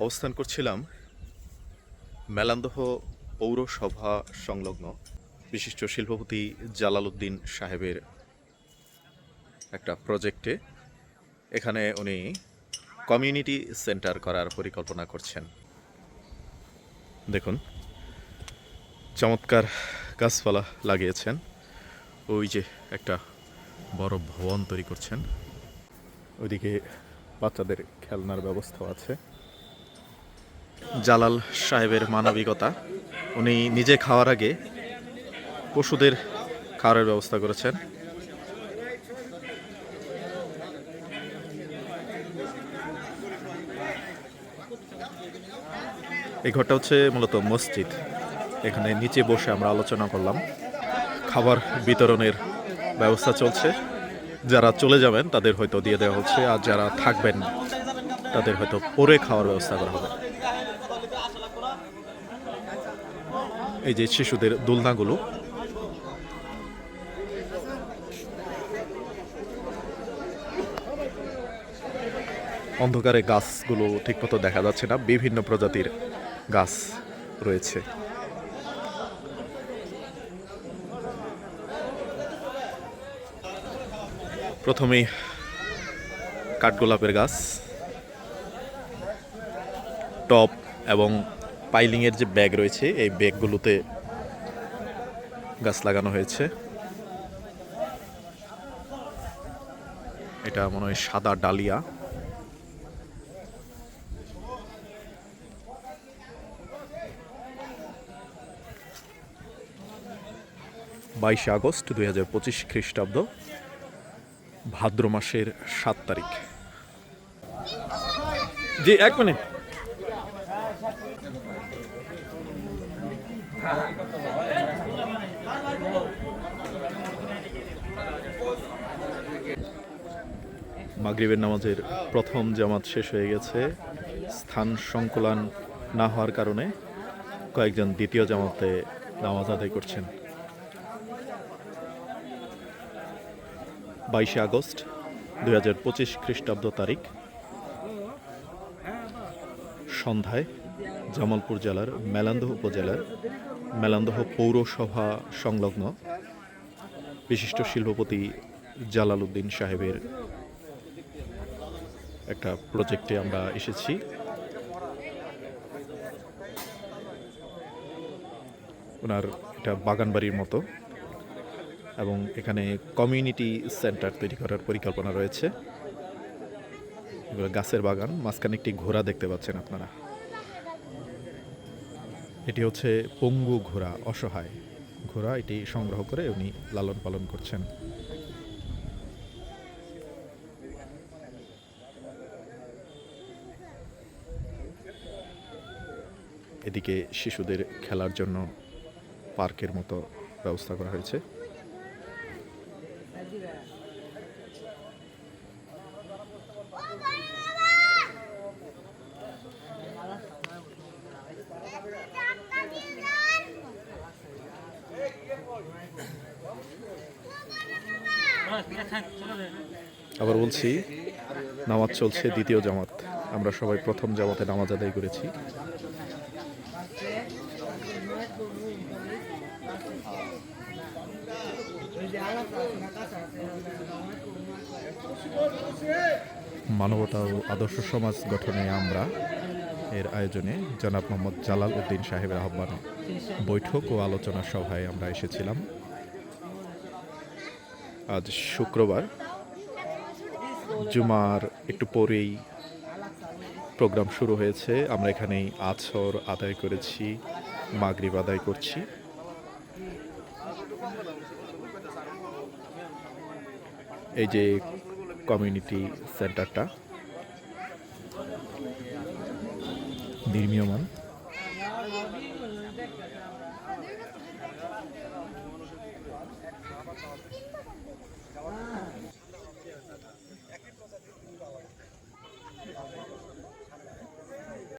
অবস্থান করছিলাম মেলান্দহ পৌরসভা সংলগ্ন বিশিষ্ট শিল্পপতি জালালউদ্দিন সাহেবের একটা প্রজেক্টে। এখানে উনি কমিউনিটি সেন্টার করার পরিকল্পনা করছেন। দেখুন, চমৎকার গাছপালা লাগিয়েছেন। ওই যে একটা বড় ভবন তৈরি করছেন। ওইদিকে বাচ্চাদের খেলনার ব্যবস্থা আছে। জালাল সাহেবের মানবিকতা। উনি নিজে খাওয়ার আগে পশুদের খাওয়ার ব্যবস্থা করেছেন। এই ঘরটা হচ্ছে মূলত মসজিদ। এখানে নিচে বসে আমরা আলোচনা করলাম। খাবার বিতরণের ব্যবস্থা চলছে। যারা চলে যাবেন তাদের হয়তো দিয়ে দেওয়া হচ্ছে, আর যারা থাকবেন তাদের হয়তো পরে খাওয়ার ব্যবস্থা করা হবে। এই যে শিশুদের দোলনাগুলো। অন্ধকারে গাছগুলো ঠিকমতো দেখা যাচ্ছে না, বিভিন্ন প্রজাতির গাছ রয়েছে। প্রথমেই কাঠগোলাপের গাছ, টপ এবং পাইলিংয়ের যে ব্যাগ রয়েছে, এই ব্যাগগুলোতে গাছ লাগানো হয়েছে। এটা মনে হয় সাদা ডালিয়া। বাইশে আগস্ট দুই হাজার পঁচিশ খ্রিস্টাব্দ, ভাদ্র মাসের সাত তারিখ। জি, এক মিনিট। মাগরিবের নামাজের প্রথম জামাত শেষ হয়ে গেছে। স্থান সংকুলান না হওয়ার কারণে কয়েকজন দ্বিতীয় জামাতে নামাজ আদায় করছেন। বাইশে আগস্ট দুই হাজার পঁচিশ খ্রিস্টাব্দ তারিখ। সন্ধ্যায় জামালপুর জেলার মেলান্দহ উপজেলার মেলান্দহ পৌরসভা সংলগ্ন বিশিষ্ট শিল্পপতি জালালউদ্দিন সাহেবের একটা প্রজেক্টে আমরা এসেছি। ওনার এটা বাগান বাড়ির মতো এবং এখানে কমিউনিটি সেন্টার তৈরি করার পরিকল্পনা রয়েছে। গাছের বাগান, মাঝখানে একটি ঘোড়া দেখতে পাচ্ছেন আপনারা। এটি হচ্ছে পঙ্গু ঘোড়া, অসহায় ঘোড়া। এটি সংগ্রহ করে উনি লালন পালন করছেন। এদিকে শিশুদের খেলার জন্য পার্কের মতো ব্যবস্থা করা হয়েছে। আবার বলছি, নামাজ চলছে দ্বিতীয় জামাত। আমরা সবাই প্রথম জামাতে নামাজ আদায় করেছি। মানবতা ও আদর্শ সমাজ গঠনে আমরা এর আয়োজনে জনাব মোহাম্মদ জালাল উদ্দিন সাহেবের আহ্বানে বৈঠক ও আলোচনা সভায় আমরা এসেছিলাম। আজ শুক্রবার। জুমার একটু পরেই প্রোগ্রাম শুরু হয়েছে। আমরা এখানেই আছর আদায় করেছি, মাগরিব আদায় করছি। এই যে কমিউনিটি সেন্টারটা, নির্মীয়মান।